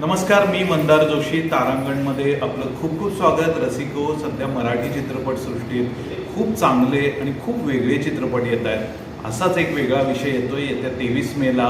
नमस्कार मी मंदार जोशी तारांगणमध्ये आपलं खूप खूप स्वागत. रसिको सध्या मराठी चित्रपटसृष्टीत खूप चांगले आणि खूप वेगळे चित्रपट येत आहेत. असाच एक वेगळा विषय येतोय. येत्या तेवीस मेला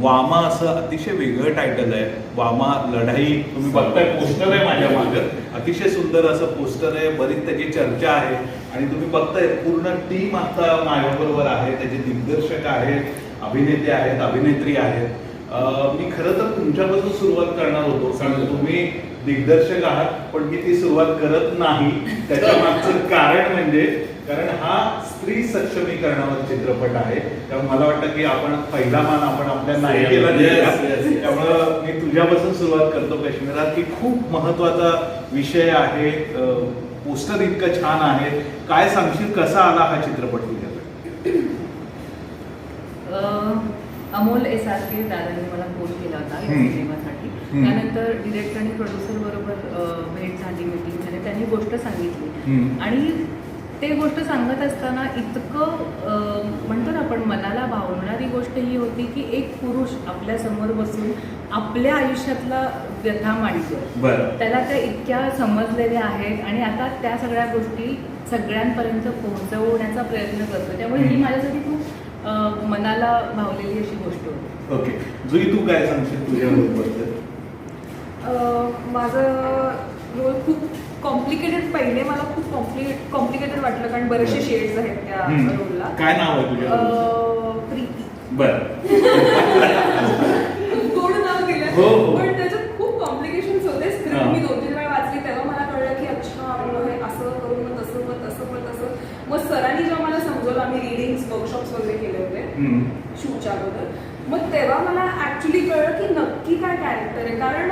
वामा असं अतिशय वेगळं टायटल आहे. वामा लढाई. तुम्ही बघताय पोस्टर आहे माझ्या मागं. अतिशय सुंदर असं पोस्टर आहे. बरीच त्याची चर्चा आहे. आणि तुम्ही बघताय पूर्ण टीम आता माझ्याबरोबर आहे. त्याचे दिग्दर्शक आहेत अभिनेते आहेत अभिनेत्री आहेत. मी खरं तर तुमच्यापासून सुरुवात करणार होतो कारण तुम्ही दिग्दर्शक आहात पण मी ती सुरुवात करत नाही. त्याच्या मागचं कारण म्हणजे कारण हा स्त्री सक्षमीकरणावर चित्रपट आहे. त्यामुळे मला वाटतं की आपण पहिला मान आपण आपल्या नायिकेला. त्यामुळं मी तुझ्यापासून सुरुवात करतो काश्मीरा की खूप महत्त्वाचा विषय आहे. पोस्टर इतकं छान आहे. काय सांगशील कसा आला हा चित्रपट तुझ्याकडे? अमोल एस आर के दादांनी मला फोन केला होता या. सिनेमासाठी. त्यानंतर डिरेक्टर आणि प्रोड्युसर बरोबर भेट झाली मिटिंग झाली त्यांनी गोष्ट सांगितली. आणि ते गोष्ट सांगत असताना इतकं म्हणतो ना आपण मनाला भावणारी गोष्ट ही होती की एक पुरुष आपल्यासमोर बसून आपल्या आयुष्यातला व्यथा मांडतोय बरं त्याला त्या इतक्या समजलेल्या आहेत आणि आता त्या सगळ्या गोष्टी सगळ्यांपर्यंत पोहोचवण्याचा प्रयत्न करतो त्यामुळे ही. माझ्यासाठी खूप मनाला भावलेली अशी गोष्ट होती. ओके. जुई तू काय सांगशील तुझ्या रोलबद्दल माझं रोल खूप कॉम्प्लिकेटेड पहिले मला खूप कॉम्प्लिकेट कॉम्प्लिकेटेड वाटलं कारण बरेचसे शेड्स आहेत त्या. रोलला काय नाव आहे तुझ्या प्रीती. बरं. गोड नाव दिलं हो, हो. पण त्याच्यात खूप कॉम्प्लिकेशन्स होते. स्क्रिप्ट मी दोन तीन वेळा वाचली तेव्हा मला कळलं की अच्छा असं करून मग तसं मग तसं मग तसं. मग सरांनी जेव्हा आम्ही रिडिंग्स वर्कशॉप्स वगैरे केले होते. शूटच्या अगोदर मग तेव्हा मला ऍक्च्युली कळलं की नक्की काय कॅरेक्टर आहे कारण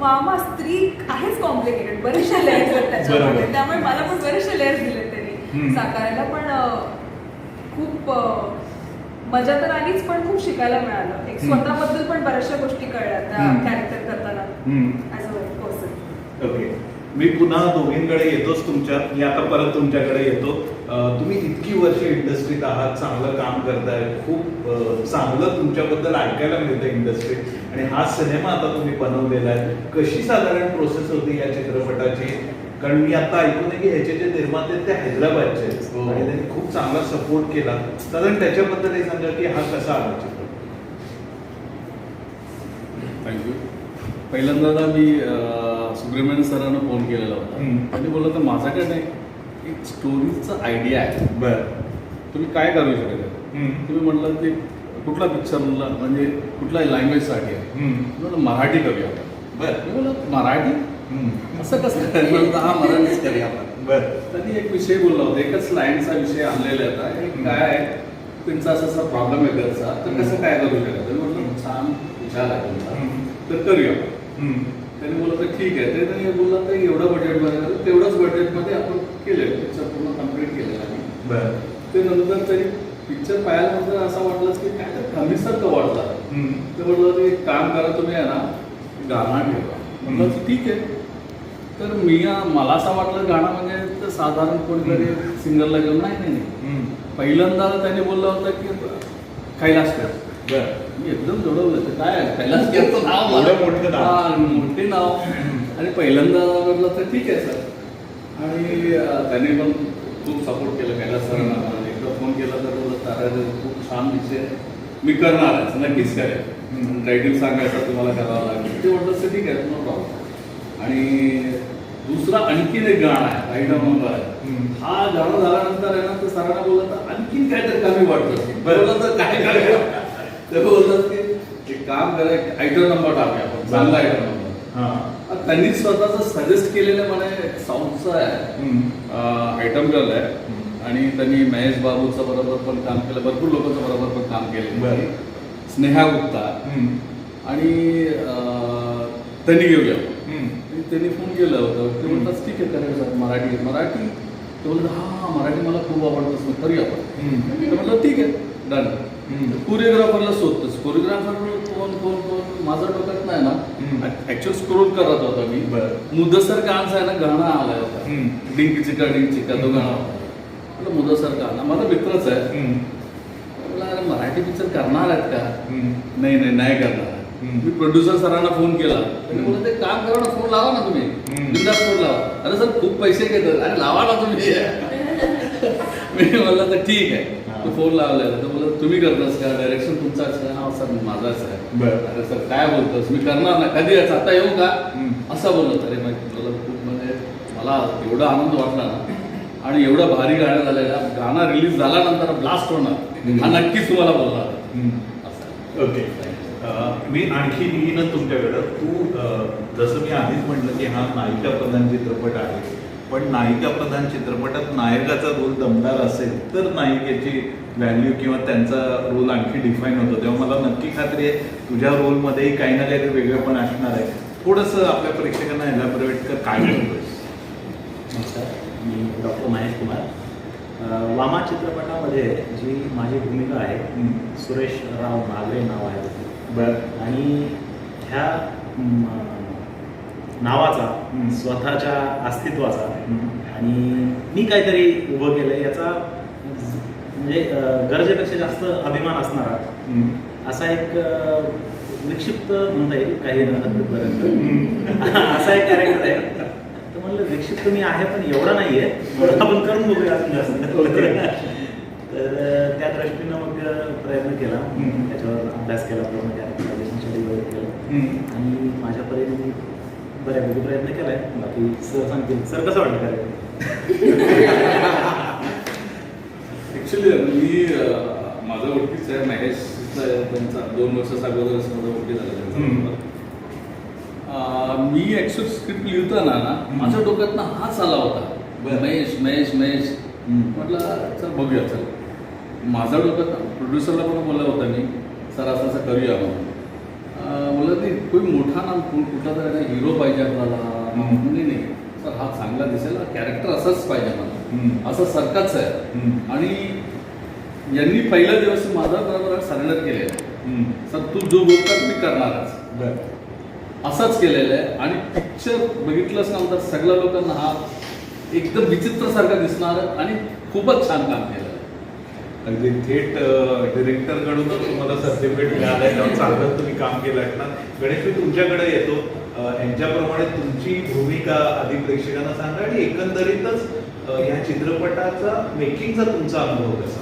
वामा स्त्री आहेच कॉम्प्लिकेटेड बरेचशा लेअर्स आहेत त्याच्यामध्ये. त्यामुळे मला पण बरेचसे लेअर्स दिले. त्यांनी साकारायला पण खूप मजा तर आलीच पण खूप शिकायला मिळालं एक. स्वतःबद्दल पण बऱ्याचशा गोष्टी कळल्या त्या. कॅरेक्टर करताना. ॲज अ पर्सन ओके मी पुन्हा दोघींकडे येतोच तुमच्या मी आता परत तुमच्याकडे येतो. तुम्ही इतकी वर्ष इंडस्ट्रीत आहात चांगलं काम करताय खूप चांगलं तुमच्याबद्दल ऐकायला मिळतं इंडस्ट्रीत. आणि हा सिनेमा आता तुम्ही बनवलेला आहे. कशी साधारण प्रोसेस होती या चित्रपटाची? कारण मी आता ऐकून आहे की ह्याचे जे निर्माते आहेत ते हैदराबादचे आहेत. हो. आणि त्यांनी खूप चांगला सपोर्ट केला. साधारण त्याच्याबद्दल हे सांगा की हा कसा आला चित्रपट? थँक्यू पहिल्यांदा मी अं, सुब्रमण्यन सरांना फोन केलेला होता. त्यांनी बोललं तर माझ्याकडे नाही एक स्टोरीचा आयडिया आहे. बरं. तुम्ही काय करू शकता? तुम्ही म्हटलं ते कुठला पिक्चर म्हणला म्हणजे कुठल्या लँग्वेजसाठी आहे? मराठी करूया बरं. मी बोललो मराठी? असं कसं हा मराठीच करूया आपण. बरं. त्यांनी एक विषय बोलला होता. एकच लाईनचा विषय आणलेला होता एक. काय आहे? त्यांचा असा असा प्रॉब्लेम आहे घरचा तर कसं काय करू शकत? म्हटलं छान विचार आहे तुमचा. तर करूया त्यांनी बोललं तर ठीक आहे. ते त्यांनी बोलला तर एवढं बजेटमध्ये. तेवढंच बजेटमध्ये आपण केले पिक्चर पूर्ण कंप्लीट केलेला आहे बरं. ते नंतर तरी पिक्चर पाहिल्यानंतर असं वाटलं की काय तर कमीसारखं वाटलं ते म्हटलं ते एक काम करा तुम्ही आहे ना गाणं ठेवा. म्हटलं ठीक आहे. तर मी मला असं वाटलं गाणं म्हणजे तर साधारण कोणीतरी सिंगरला घेऊन नाही नाही नाही. पहिल्यांदा त्यांनी बोललं होतं की कैलास कर. बरं. मी एकदम जोडवलं तर काय आहे, कैलास केरचं नाव एवढं मोठं नाव. हा, मोठे नाव. आणि पहिल्यांदा म्हटलं तर ठीक आहे सर. आणि अं, त्यांनी पण खूप सपोर्ट केलं. कैलास सरांना एकदा फोन केला तर बोलत तारा खूप छान विषय मी करणार आहे. नक्कीच करेल टायटिल सांगायचं तुम्हाला करावं लागेल. ते म्हटलं तर ठीक आहे. नो प्रॉब्लेम आणि दुसरा आणखीन एक गाणं आहे. आयटम नंबर आहे हम्म. हा गाणं झाल्यानंतर आहे ना तर सरांना बोललं तर आणखीन काहीतरी कमी वाटतं. बरं. बोललं तर काय करायचं ते बोलतात की एक काम करा आयटम नंबर टाकूया आपण चांगला आयटम नंबर हां। त्यांनी स्वतःच सजेस्ट केलेलं मला एक साऊंडचं आहे आयटम आहे आणि त्यांनी महेश बाबूचं बरोबर पण काम केलं भरपूर लोकांचं बरोबर पण काम केलं. स्नेहा गुप्ता. आणि त्यांनी घेऊया त्यांनी फोन केलं होतं. ते म्हणतात ठीक आहे करायचं मराठी मराठी? ते बोलतात हा मराठी मला खूप आवडतं. असं करूया आपण. म्हटलं ठीक आहे डन कोरिओग्राफरला शोधतोच. कोरिओग्राफर कोण कोण कोण माझं डोक्यात नाही. ना. ऍक्च्युअल स्क्रोल करत होता मी. बरं. मुदसर गाणचं आहे ना गाणं आलं होतं. डिंक चिका डिंक चिका तो गाणं. होता मुदसर गाणं माझा मित्रच आहे. मराठी पिक्चर करणार आहेत का. नाही नाही नाही करणार. मी प्रोड्युसर सरांना फोन केला. ते काम करा ना फोन लावा ना तुम्ही. बिंदास फोन लावा. अरे सर खूप पैसे घेतात. अरे लावा ना तुम्ही. मी म्हणलं तर ठीक आहे. तो फोन लावलेला तर बोलत तुम्ही करतास का? डायरेक्शन तुमचाच आहे. हा सर माझाच आहे. बरं. अरे सर काय बोलतोस? मी करणार ना कधी यायचं? आता येऊ का. असं बोलत अरे मग खूप म्हणजे मला एवढा आनंद वाटला ना. आणि एवढं भारी गाणं झालेलं गाणं रिलीज झाल्यानंतर ब्लास्ट होणार. हा नक्कीच तुम्हाला बोलणार. असं. ओके. मी आणखी येईनच तुमच्याकडं तू जसं मी आधीच म्हटलं की हा नायिका प्रधान चित्रपट आहे. पण नायिका प्रधान चित्रपटात नायकाचा रोल दमदार असेल तर नायिकेची व्हॅल्यू किंवा त्यांचा रोल आणखी डिफाईन होतो. तेव्हा मला नक्की खात्री आहे तुझ्या रोलमध्येही काही ना काहीतरी वेगळं पण असणार आहे. थोडंसं आपल्या प्रेक्षकांना ॲलॅबोरेट कर काय करतोय नमस्कार. मी डॉक्टर महेश कुमार. वामा चित्रपटामध्ये जी माझी भूमिका आहे सुरेश राव नागरे नाव आहे. बरं. आणि ह्या नावाचा. स्वतःच्या अस्तित्वाचा. आणि मी काहीतरी उभं केलं याचा म्हणजे गरजेपेक्षा जास्त अभिमान असणारा असा एक विक्षिप्त म्हणता येईल काही हद्दीपर्यंत असा एक कॅरेक्टर आहे. तर म्हणलं विक्षिप्त मी आहे पण एवढा नाही आहे आपण करून बघूया. तर त्या दृष्टीनं मग प्रयत्न केला. त्याच्यावर अभ्यास केला पूर्ण वगैरे केलं. आणि माझ्या परीने मी बऱ्यापैकी प्रयत्न केलाय. बाकी सर सांगतील. सर कसं वाटलं कॅरेक्टर ऍक्च्युली मी माझा ओळखीच आहे महेश त्यांचा. दोन वर्षाचा अगोदर असं माझा ओळखी झाला मी ऍक्च्युअल स्क्रिप्ट लिहिताना ना. माझ्या डोक्यात ना हाच आला होता. महेश महेश महेश. म्हटलं चल बघूया चल. माझ्या डोक्यात प्रोड्युसरला पण बोलला होता मी सर असं असं करूया म्हणून. बोलत नाही कोणी मोठा नाम कोण कुठला तरी हिरो पाहिजे आपल्याला हम्म. नाही नाही सर हा चांगला दिसेल कॅरेक्टर असंच पाहिजे मला. असं सरकारच आहे. आणि यांनी पहिल्या दिवस माझा बरोबर सरेंडर केलेलं आहे. सर तू जो बोलतात मी करणारच असंच केलेलं आहे आणि पिक्चर बघितलंच ना तर सगळ्या लोकांना हा एकदम विचित्र सारखा दिसणार आणि खूपच छान काम केलं. अगदी थेट डिरेक्टर कडूनच तुम्हाला सर्टिफिकेट मिळालंय. तेव्हा चांगलं तुम्ही काम केलं ना. गणेश मी तुमच्याकडे येतो. यांच्याप्रमाणे तुमची भूमिका आधी प्रेक्षकांना सांगा आणि एकंदरीतच या चित्रपटाचा मेकिंगचा तुमचा अनुभव कसा?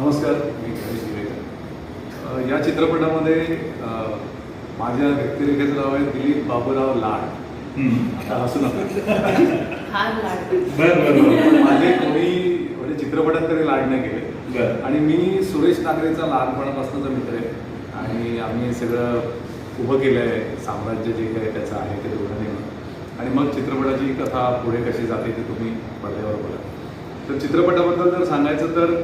नमस्कार मी गणेश दिवेकर. या चित्रपटामध्ये माझ्या व्यक्तिरेखेचं नाव आहे दिलीप बाबूराव लाड. आता हसू नका. हा बरं बरं माझे कोणी चित्रपटात तरी लाड नाही केले. बरं. आणि मी सुरेश नागरेचा लहानपणापासूनचा मित्र आहे. आणि आम्ही सगळं उभं केलं आहे साम्राज्य जे काही त्याचं आहे ते दोघं नेहमी आणि मग चित्रपटाची कथा पुढे कशी जाते ते तुम्ही पडद्यावर बघा. तर चित्रपटाबद्दल जर सांगायचं तर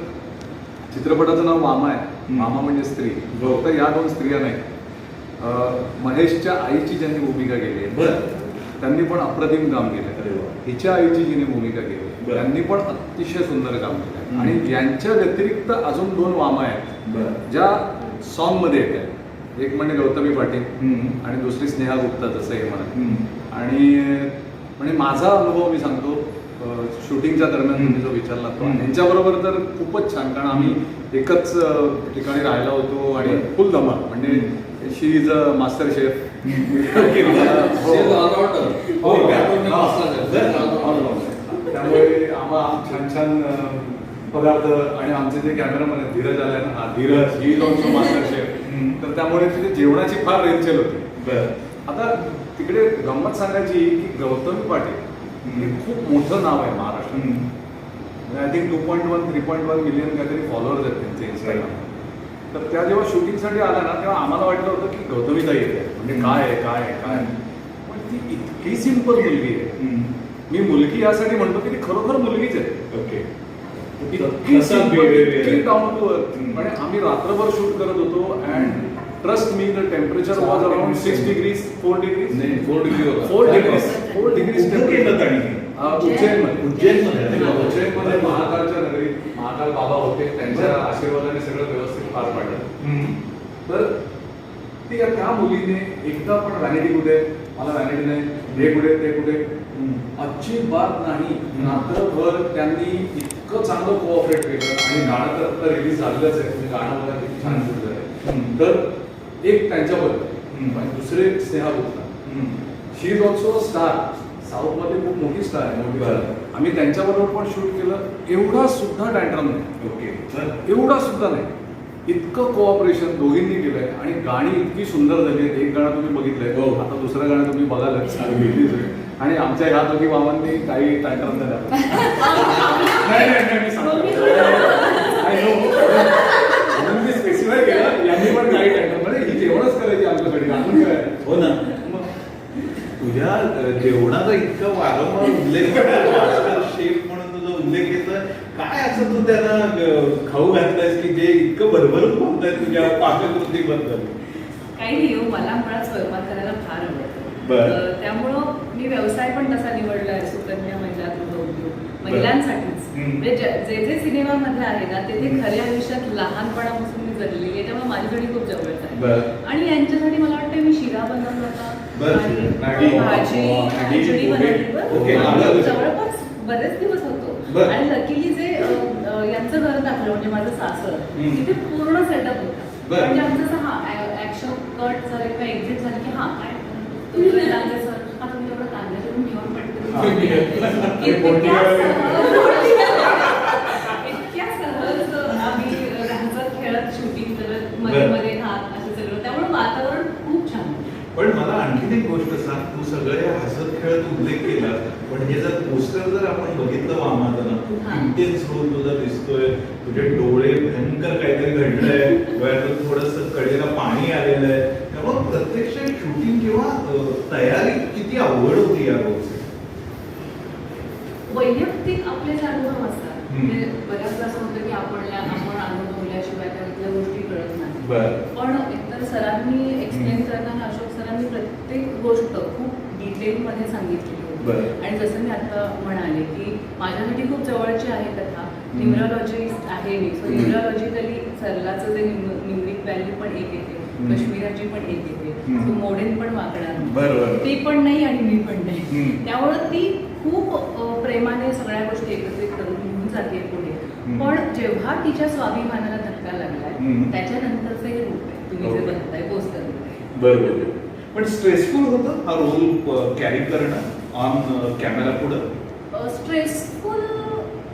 चित्रपटाचं नाव मामा आहे. मामा म्हणजे स्त्री. हो. फक्त या दोन स्त्रिया नाही. महेशच्या आईची ज्यांनी भूमिका केली आहे बरं. त्यांनी पण अप्रतिम काम केलं. हिच्या आईची जिने भूमिका केली. त्यांनी पण अतिशय सुंदर काम केलं. आणि यांच्या व्यतिरिक्त अजून दोन मामा आहेत बरं. ज्या सॉन्गमध्ये येत आहेत. एक म्हणजे गौतमी पाटील. आणि दुसरी स्नेहा गुप्ता जसं हे म्हणत हम्म. आणि म्हणजे माझा अनुभव मी सांगतो शूटिंगच्या दरम्यान तुम्ही जो विचारला तो. यांच्याबरोबर तर खूपच छान कारण आम्ही एकच ठिकाणी राहायला होतो आणि फुल धमाल. म्हणजे she is a master chef त्यामुळे आम्हाला छान छान पदार्थ आणि आमचे जे कॅमेरामॅन आहेत धीरज आलाय ना हा Dheeraj he also master chef hmm. तर त्यामुळे तिथे जेवणाची फार रेलचेल होती. आता तिकडे गंमत सांगायची की गौतमी पाटील हे खूप मोठं नाव आहे महाराष्ट्रात. हम्म. I think two point one three point one million काहीतरी फॉलोअर्स आहेत त्यांचे इंस्टाग्राम तर त्या जेव्हा शूटिंगसाठी आल्या ना तेव्हा आम्हाला वाटलं होतं की गौतमी ताई येते. म्हणजे काय आहे काय आहे काय. पण ती इतकी सिंपल मुलगी आहे. मी मुलगी यासाठी म्हणतो की ती खरोखर मुलगीच आहे. ओके. earth. हम्म. म्हणजे आम्ही रात्रभर शूट करत होतो and trust me the temperature was around six degrees four degrees नाही four degree four degrees four degrees? उज्जैनमध्ये. उज्जैनमध्ये? उज्जैनमध्ये. महाकालच्या नगरीत महाकाल बाबा होते. त्यांच्या आशीर्वादाने सगळं व्यवस्थित पार पाडलं. तर ती त्या मुलीने एकदा पण व्हॅनिटी कुठे? मला व्हॅनिटी नाही. हे कुठे? ते कुठे? हम्म. अजिबात नाही. रात्रभर त्यांनी इतकं चांगलं कोऑपरेट केलं आणि गाणं तर आता रिलीज झालेलंच आहे. तुम्ही गाणं बघा किती छान झालं हम्म. तर एक त्यांच्याबद्दल. आणि दुसरे Sneha Gupta. She is also star साऊथमध्ये खूप मोठी स्टार आहे मोठी. आम्ही त्यांच्याबरोबर पण शूट केलं. एवढा सुद्धा टँट्रम नाही. ओके. तर एवढा सुद्धा नाही. इतकं कोऑपरेशन दोघींनी केलंय आणि गाणी इतकी सुंदर झाली आहेत. एक गाणं तुम्ही बघितलंय. हो. आता दुसरं गाणं तुम्ही आहे. आणि आमच्या ह्या दोघी मामांनी काही नाही दाखवला. नाही नाही नाही, मी सांगतो. म्हणून मी स्पेसिफाय केलं यांनी पण काही टँट्रम म्हणजे ही जेवणच करायची आमच्यासाठी अजून काय हो ना. तुझ्या जेवणाचा इतका वारंवार उल्लेख शेफ म्हणून तुझा उल्लेख येतोय काय असं तू त्यांना खाऊ घातलंयस की जे इतकं भरभरून बोलताय तुझ्या पाककृतीबद्दल? काही नाही हो मला मुळात स्वयंपाक करायला फार आवडतं. बरं. त्यामुळं मी व्यवसाय पण तसा निवडला आहे सुकन्या महिला गृह उद्योग महिलांसाठीच. म्हणजे जे जे सिनेमामध्ये आहे ना ते ते खऱ्या आयुष्यात लहानपणापासून मी जगलेली आहे त्यामुळे माझ्यासाठी खूप जवळच आहे. आणि यांच्यासाठी मला वाटतं मी शिरा बनवला होता. आणि. भाजी. बनवली आम्ही आलं. जवळपास बरेच दिवस होतो. आणि लकीली जे यांचं घर दाखलं म्हणजे माझं सासर. तिथे पूर्ण सेटअप होता. म्हणजे आमचं हा ऍक्शन कट झालं किंवा एक्झिट झालं की हा काय तुम्ही लागले सर तुम्ही एवढं कांदा करून घेऊन मी घेतलं. पटकन इतक्या सहज- इतक्या सहज आम्ही रंगत खेळत शूटिंग करत मध्ये बरं. मध्ये हात असं सगळं त्यामुळे वातावरण खूप छान होतं. पण मला आणखीन एक गोष्ट सांग तू सगळे हसत खेळत उल्लेख केला पण हे जर पोस्टर जर आपण बघितलं वामाचं ना हा. इंटेन्स रोल तुझा दिसतोय तुझे डोळे भयंकर काहीतरी घडलंय थोडस कडेला पाणी आलेलं आहे त्यामुळे प्रत्यक्ष शूटिंग किंवा तयारी किती अवघड होती या रोलची वैयक्तिक आपले जे अनुभव असतात. म्हणजे बऱ्याचदा असं होतं की आपणला आपण अनुभवल्याशिवाय त्यातल्या गोष्टी कळत नाही. पण एकतर सरांनी एक्सप्लेन करताना अशोक सरांनी प्रत्येक गोष्ट खूप डिटेलमध्ये सांगितलेली होती. आणि जसं मी आता म्हणाले की माझ्यासाठी खूप जवळची आहे कथा. न्यूमरॉलॉजिस्ट आहे मी. सो न्यूमरॉलॉजिकली सरलाचं जे न्यूमिक व्हॅल्यू पण एक येते. कश्मीराची पण एक येते. सो मोडेल पण. बरोबर ती पण नाही आणि मी पण नाही. त्यामुळं ती खूप प्रेमाने सगळ्या गोष्टी एकत्रित करून घेऊन जाते पुढे. पण जेव्हा तिच्या स्वाभिमानाला धक्का लागलाय. त्याच्यानंतरचं हे रूप आहे तुम्ही जे ओके. बघताय पोस्टर बरोबर पण स्ट्रेसफुल होतं हा रोल कॅरी करणं ऑन कॅमेरा पुढं स्ट्रेसफुल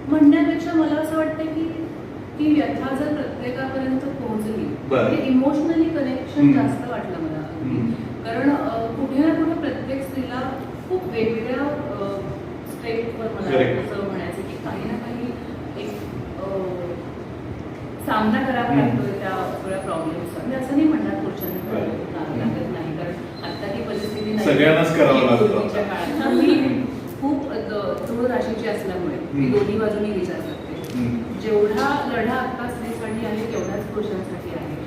म्हणण्यापेक्षा मला असं वाटतं की ती व्यथा जर प्रत्येकापर्यंत पोहोचली बरं. Emotionally connection. जास्त वाटलं मला. कारण कुठे ना कुठे प्रत्येक स्त्रीला खूप वेगवेगळ्या स्टेपवर मला. असं म्हणायचं की काही ना काही एक सामना करावा. लागतोय त्या सगळ्या प्रॉब्लेम्सचा मी असं नाही म्हणणार पुरुषांना लागत नाही कारण आता ती परिस्थिती नाही लागतं. मी खूप तृण राशीची असल्यामुळे मी. दोन्ही बाजूनी विचार करते. जेवढा लढा आता स्त्रीसाठी आहे तेवढाच पुरुषांसाठी आहे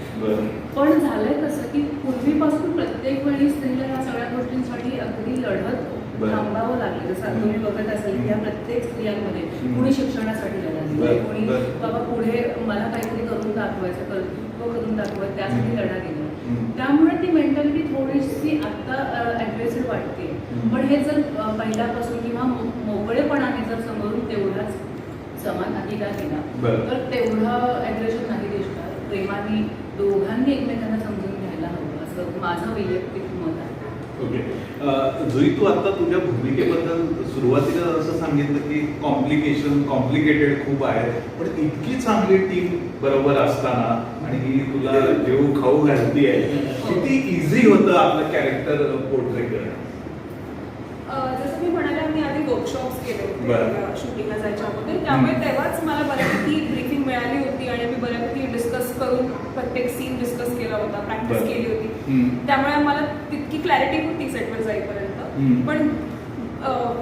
पण झालंय कसं की पूर्वीपासून प्रत्येक वेळी स्त्रीला या सगळ्या गोष्टींसाठी अगदी लढत. थांबावं लागलं जसं तुम्ही बघत असाल की या प्रत्येक स्त्रियांमध्ये. कुणी शिक्षणासाठी लढा कोणी. बाबा पुढे मला काहीतरी करून दाखवायचं कर्तृत्व करून दाखवायचं त्यासाठी. लढा दिला हम्म. त्यामुळे ती मेंटॅलिटी थोडीशी आता अग्रेसिव्ह वाटते. पण हे जर पहिल्यापासून किंवा मोकळेपणाने जर समोरून तेवढाच समान अधिकार दिला. तर तेवढं अग्रेशन नाही दिसणार प्रेमाने दोघांनी एकमेकांना समजून घ्यायला हवं असं माझं वैयक्तिक मत आहे. ओके. जुई तू आता तुझ्या भूमिकेबद्दल सुरुवातीला असं सांगितलं की कॉम्प्लिकेशन कॉम्प्लिकेटेड खूप आहे पण इतकी चांगली टीम बरोबर असताना आणि ही तुला जेव खाऊ घालती आहे किती इझी होतं आपलं कॅरेक्टर पोर्ट्रे करणं अं, जसं मी म्हणाले आम्ही आधी होते शूटिंगला जायच्या अगोदर. त्यामुळे तेव्हाच मला बऱ्यापैकी ब्रीफिंग मिळाली होती आणि मी बऱ्यापैकी डिस्कस करून प्रत्येक सीन डिस्कस केला होता प्रॅक्टिस. केली होती. त्यामुळे मला तितकी क्लॅरिटी होती सेटवर. जाईपर्यंत. पण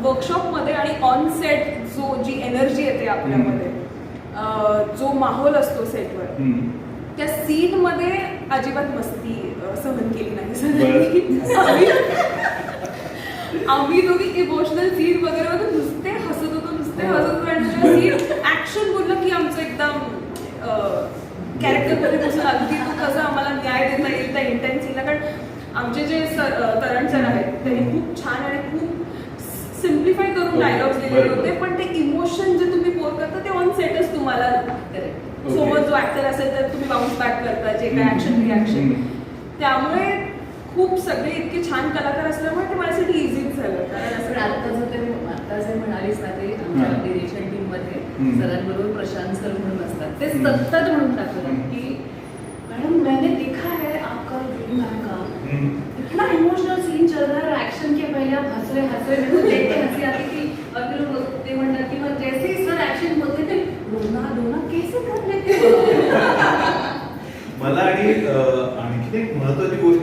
वर्कशॉपमध्ये आणि ऑन सेट जो जी एनर्जी येते आपल्यामध्ये जो माहोल असतो सेटवर. त्या सीन मध्ये अजिबात मस्ती सहन केली नाही. आम्ही- दोघी इमोशनल सीन वगैरे वगैरे नुसते हसत होतो नुसते हसत होतो आणि सीन ऍक्शन बोललं की आमचं एकदम कॅरेक्टरमध्ये बसून अगदी तो कसं आम्हाला न्याय देता येईल त्या इंटेन्सीला कारण आमचे जे सर करण सर आहेत त्यांनी खूप छान आणि खूप सिम्प्लिफाय करून डायलॉग्स लिहिलेले बरोबर. होते पण ते इमोशन जे तुम्ही पोर करता ते ऑन सेटच तुम्हाला. सोबत जो ऍक्टर असेल तर तुम्ही बाउन्स बॅक करता जे काय ऍक्शन रिॲक्शन. त्यामुळे खूप सगळे इतके छान कलाकार असल्यामुळे ते माझ्यासाठी इझीच झालं कारण असं आता ते आता जे म्हणालीस ना ते आमच्या. डिरेक्शन टीममध्ये. सरांबरोबर प्रशांत सर म्हणून असतात ते. सतत म्हणून टाकतात हं. की मॅडम मैंने देखा है आपका ड्रीम है का. इतना इमोशनल सीन चल रहा है एक्शन के पहले आप हंस रहे हंस रहे मेरे को देख के हंसी आती थी और फिर वो ते म्हणतात की मग जैसे ही सर एक्शन बोलते थे रोना धोना कैसे कर लेते हो मला आणि आणखी एक महत्वाची गोष्ट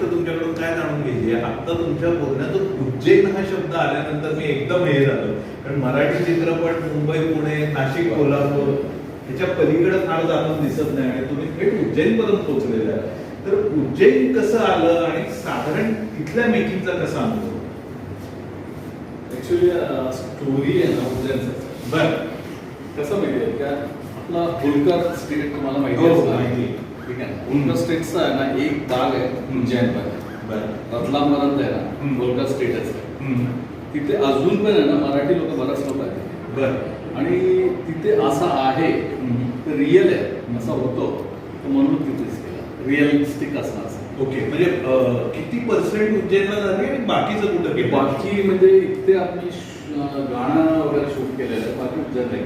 काय जाणून घ्यायची. आहे आता तुमच्या बोलण्यातून उज्जैन हा शब्द आल्यानंतर मी एकदम हे झालो. कारण मराठी चित्रपट मुंबई पुणे नाशिक कोल्हापूर ह्याच्या पलीकडे फार जाणून दिसत नाही आणि तुम्ही थेट उज्जैन पर्यंत पोहोचलेला तर उज्जैन कसं आलं आणि साधारण तिथल्या मेकिंगचा कसा अनुभव? ऍक्च्युली स्टोरी आहे ना उद्याचं बर. कसं माहिती आहे का? आपला होलकर स्टेट तुम्हाला माहिती हो, आहे माहिती. ठीक आहे. होलकर स्टेटचा आहे ना एक भाग आहे उज्जैन बर रतलामपर्यंत आहे. ना? होलकर स्टेटच आहे. तिथे अजून पण आहे ना मराठी लोक बराच लोक आहेत. बर. आणि तिथे असं आहे. तर रिअल आहे. असा होतो. तर म्हणून तिथेच केला रिअलिस्टिक असणार. असं. ओके. म्हणजे किती पर्सेंट उज्जैनला झाले आणि बाकीचं कुठं? बाकी म्हणजे इथे श- गाणं वगैरे शूट केलेलं बाकी उज्जैन नाही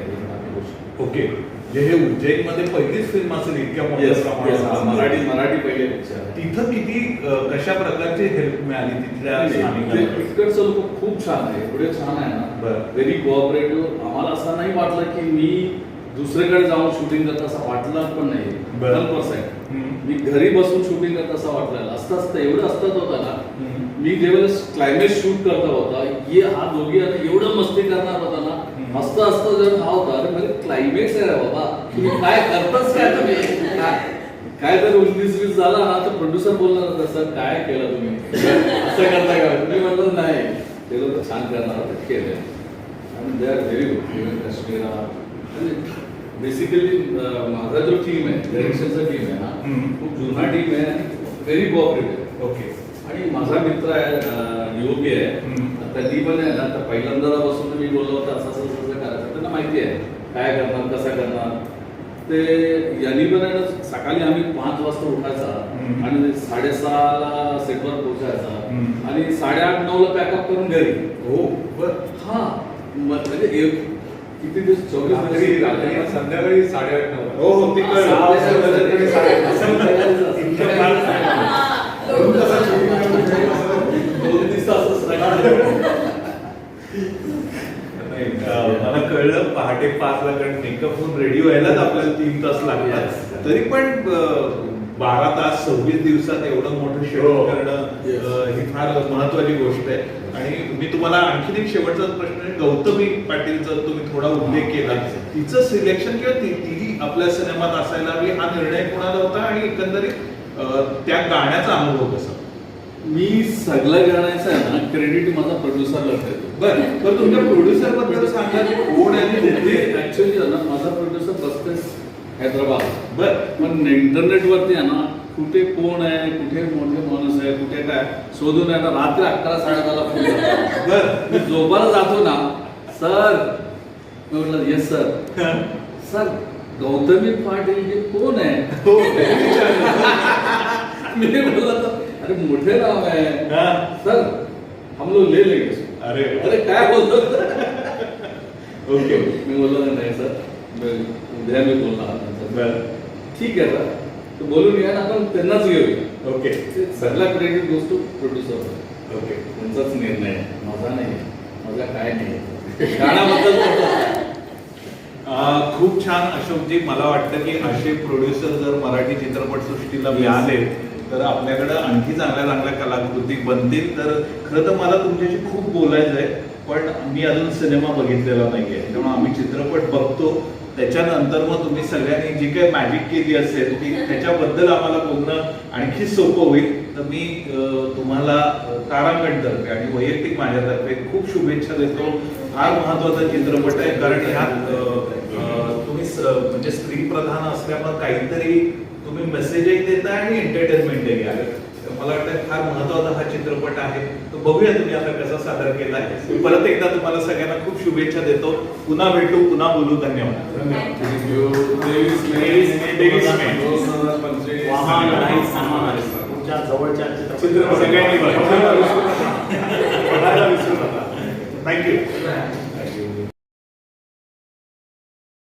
गोष्टी ओके म्हणजे हे उज्जैनमध्ये पहिलीच फिल्म असेल इतक्या मोठ्या प्रमाणात. मराठी मराठी पहिले पिक्चर तिथं किती कशा प्रकारची हेल्प मिळाली तिथल्या ते स्थानिकांना? इकडचं लोक खूप छान आहे एवढे छान आहे ना. व्हेरी कोऑपरेटिव्ह आम्हाला असं नाही वाटलं की मी दुसरीकडे जाऊन शूटिंग करत असं वाटलं पण नाही. One percent. मी घरी बसून शूटिंग करत असं वाटलं असतं असतं एवढं असतं होतं ना. मी ज्यावेळेस क्लायमॅक्स शूट करता होता ये हा दोघी आता एवढं मस्ती करणार होता ना हम्म. हसता हसता जर हा होता अरे म्हणजे क्लायमॅक्स आहे रे बाबा. तुम्ही काय करताच काय तुम्ही? काय- जर उन्नीस वीस झाला ना तर प्रोड्युसर बोलणार होता सर काय केलं तुम्ही? असं करता का? म्हणलं नाही. ते लोक छान करणार होते केले आणि they are very good even Kashmira basically माझा जो टीम आहे डायरेक्शनचा टीम आहे ना हम्म. खूप जुना टीम आहे व्हेरी कोऑपरेटिव्ह ओके आणि माझा मित्र आहे योगी आहे. त्यांनी पण आहे ना तर पहिल्यांदा बसून मी बोललो होतं असं असं असं करायचं. त्यांना माहिती आहे काय करणार कसं करणार. ते यांनी पण आहे ना सकाळी आम्ही पाच वाजता उठायचा. आणि साडेसहाला सेटवर पोहोचायचा. आणि साडेआठ नऊला पॅकअप करून घरी. हो बर. हा म्हणजे एक- किती दिवस? चोवीस रात्री रात्री संध्याकाळी साडेआठ नऊ. हो हो ते कळलं. सहा वाजता संध्याकाळी साडेआठ. इतकं फार नाही. दोन तासात shooting करून घरी बसलो. दोन दिवस असंच राहिलं. नाही, अं, मला कळलं पहाटे पाच ला कारण मेकअप होऊन रेडी व्हायलाच आपल्याला तीन तास लागतात. तरी पण बारा तास सव्वीस दिवसात एवढं मोठं शेड्यूल हो. करणं ही फार महत्वाची गोष्ट आहे. आणि मी तुम्हाला आणखीन एक शेवटचा प्रश्न आहे. गौतमी पाटीलचा तुम्ही थोडा उल्लेख केला. तिचं सिलेक्शन किंवा तिही आपल्या सिनेमात असायला हवी हा निर्णय कोणाला होता? आणि एकंदरीत त्या गाण्याचा अनुभव कसा? मी सगळं गाण्याचं आहे ना क्रेडिट माझा प्रोड्युसरला देतो. बरं पण तुमच्या प्रोड्युसरबद्दल सांगा की कोण आहे? ऍक्च्युली ना माझा प्रोड्युसर बसतेच हैदराबाद. बर पण इंटरनेटवरती आहे ना कुठे कोण आहे कुठे मोठे माणूस आहे कुठे काय शोधून आहे ना रात्री अकरा साडेदहाला फोन. बर मी झोपायला जातो ना सर मी म्हटलं yes sir sir Gautami Patil हे कोण आहे? हो मी बोलला अरे मोठे नाव आहे. सर हम लोग ले लेंगे इसको." अरे अरे काय बोलतो? ओके. मी बोललो नाही सर. उद्या मी. बर. ठीक आहे सर. तर बोलून घ्या ना आपण त्यांनाच घेऊया ओके. ते सगळा क्रेडिट गोष्ट प्रोड्युसर ओके. त्यांचाच निर्णय माझा नाही माझा काय नाही गाण्याबद्दल खूप छान अशोकजी मला वाटतं की असे प्रोड्युसर जर मराठी चित्रपट सृष्टीला मिळाले तर आपल्याकडं आणखी चांगल्या चांगल्या कलाकृती बनतील. तर खरं तर मला तुमच्याशी खूप बोलायचं आहे पण मी अजून सिनेमा बघितलेला नाहीये. त्यामुळे आम्ही चित्रपट बघतो. त्याच्यानंतर मग तुम्ही सगळ्यांनी जी काही मॅजिक केली असेल ती त्याच्याबद्दल आम्हाला बोलणं आणखी सोपं होईल. तर मी तुम्हाला तारांगणतर्फे आणि वैयक्तिक माझ्यातर्फे खूप शुभेच्छा देतो. फार महत्त्वाचा चित्रपट आहे. कारण ह्यात अं, तुम्ही म्हणजे स्त्री प्रधान असल्यामुळे काहीतरी तुम्ही मेसेजही देताय आणि एंटरटेनमेंटही आहे मला वाटतं फार महत्त्वाचा हा चित्रपट आहे तो बघूया तुम्ही आता कसा सादर केला आहे मी परत एकदा तुम्हाला सगळ्यांना खूप शुभेच्छा देतो पुन्हा भेटू पुन्हा बोलू धन्यवाद Thank you. तेवीस मे तेवीस मे. दोन हजार पंचवीस. वाहन लढाई सामान तुमच्या जवळच्या चित्रपट चित्रपट सगळ्यांनी बघा. बघायला विसरू नका. थँक्यू